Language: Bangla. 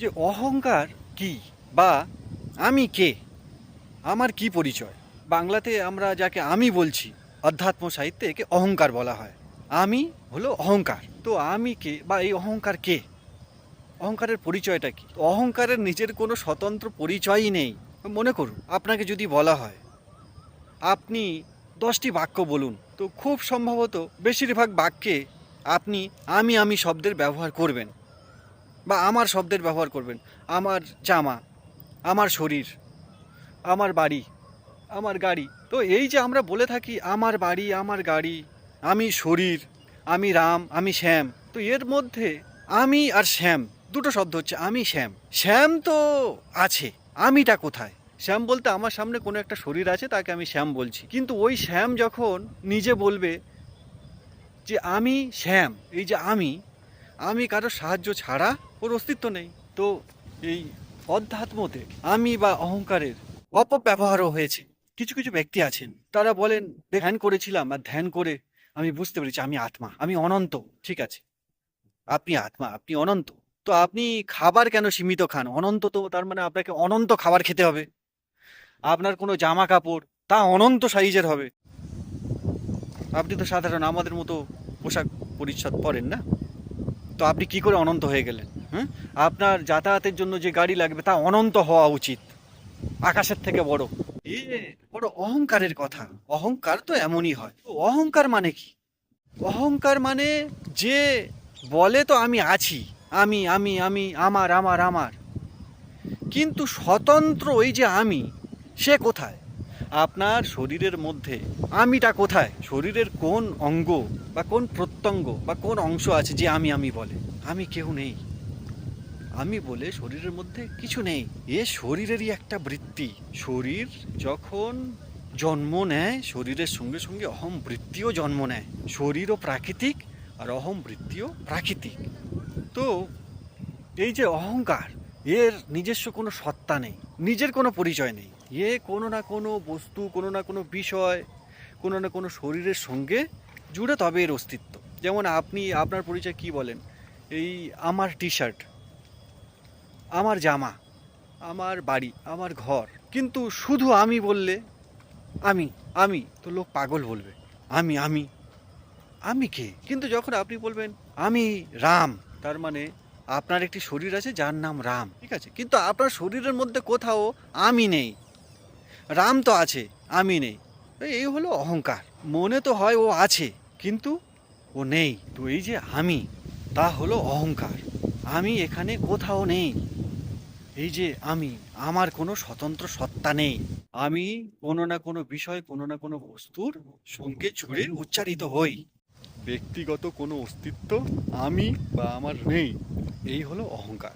যে অহংকার কি বা আমি কে? আমার কি পরিচয়? বাংলাতে আমরা যাকে আমি বলছি, অধ্যাত্ম সাহিত্যে একে অহংকার বলা হয়। আমি হলো অহংকার। তো আমি কে বা এই অহংকার কে? অহংকারের পরিচয়টা কি? অহংকারের নিজের কোনো স্বতন্ত্র পরিচয়ই নেই। মনে করুন, আপনাকে যদি বলা হয়, আপনি দশটি বাক্য বলুন, তো খুব সম্ভবত বেশিরভাগ বাক্যে আপনি আমি আমি শব্দের ব্যবহার করবেন। বা আমার শব্দের ব্যবহার করবেন। আমার জামা, আমার শরীর, আমার বাড়ি, আমার গাড়ি। তো এই যে আমরা বলে থাকি, আমার বাড়ি, আমার গাড়ি, আমি শরীর, আমি রাম, আমি শ্যাম, তো এর মধ্যে আমি আর শ্যাম, দুটো শব্দ হচ্ছে আমি শ্যাম। শ্যাম তো আছে, আমিটা কোথায়? শ্যাম বলতে আমার সামনে কোনো একটা শরীর আছে, তাকে আমি শ্যাম বলছি। কিন্তু ওই শ্যাম যখন নিজে বলবে যে আমি শ্যাম, এই যে আমি আমি কারও সাহায্য ছাড়া ওর অস্তিত্ব নেই। তো এই অধ্যাত্মতে আমি বা অহংকারের অপব্যবহারও হয়েছে। কিছু কিছু ব্যক্তি আছেন, তারা বলেন, ধ্যান করেছিলাম আর ধ্যান করে আমি বুঝতে পেরেছি আমি আত্মা, আমি অনন্ত, ঠিক আছে। আপনি আত্মা, আপনি অনন্ত। তো আপনি খাবার কেন সীমিত খান? অনন্ত তো তার মানে আপনাকে অনন্ত খাবার খেতে হবে। আপনার কোনো জামা কাপড় তা অনন্ত সাইজের হবে। আপনি তো সাধারণ, আমাদের মতো পোশাক পরিচ্ছদ পরেন না। তো আপনি কি করে অনন্ত হয়ে গেলেন? আপনার যাতায়াতের জন্য যে গাড়ি লাগবে তা অনন্ত হওয়া উচিত। আকাশের থেকে বড়। বড় অহংকারের কথা। অহংকার তো এমনই হয়। অহংকার মানে কি? অহংকার মানে যে বলে তো আমি আছি। আমি আমি আমি, আমার আমার আমার। কিন্তু স্বতন্ত্র ওই যে আমি, সে কোথায়? আপনার শরীরের মধ্যে আমিটা কোথায়? শরীরের কোন অঙ্গ বা কোন প্রত্যঙ্গ বা কোন অংশ আছে যে আমি আমি বলে? আমি কেউ নেই। আমি বলে শরীরের মধ্যে কিছু নেই। এ শরীরেরই একটা বৃত্তি। শরীর যখন জন্ম নেয়, শরীরের সঙ্গে সঙ্গে অহম বৃত্তিও জন্ম নেয়। শরীরও প্রাকৃতিক আর অহম বৃত্তিও প্রাকৃতিক। তো এই যে অহংকার, এর নিজস্ব কোনো সত্তা নেই, নিজের কোনো পরিচয় নেই। এ কোনো না কোনো বস্তু, কোনো না কোনো বিষয়, কোনো না কোনো শরীরের সঙ্গে জুড়ে তবে এর অস্তিত্ব। যেমন আপনি, আপনার পরিচয় কি বলেন? এই আমার টি শার্ট আমার জামা, আমার বাড়ি, আমার ঘর। কিন্তু শুধু আমি বললে, আমি আমি, তো লোক পাগল বলবে। আমি আমি আমি কে? কিন্তু যখন আপনি বলবেন, আমি রাম, তার মানে আপনার একটি শরীর আছে যার নাম রাম, ঠিক আছে? কিন্তু আপনার শরীরের মধ্যে কোথাও আমি নেই। রাম তো আছে, আমি নেই। এই হলো অহংকার। মনে তো হয় ও আছে, কিন্তু ও নেই। তো এই যে আমি, তা হলো অহংকার। আমি এখানে কোথাও নেই। এই যে আমি, আমার কোনো স্বতন্ত্র সত্তা নেই। আমি কোনো না কোনো বিষয় কোনো না কোনো বস্তুর সঙ্গে জুড়ে উচ্চারিত হই। ব্যক্তিগত কোনো অস্তিত্ব আমি বা আমার নেই। এই হলো অহংকার।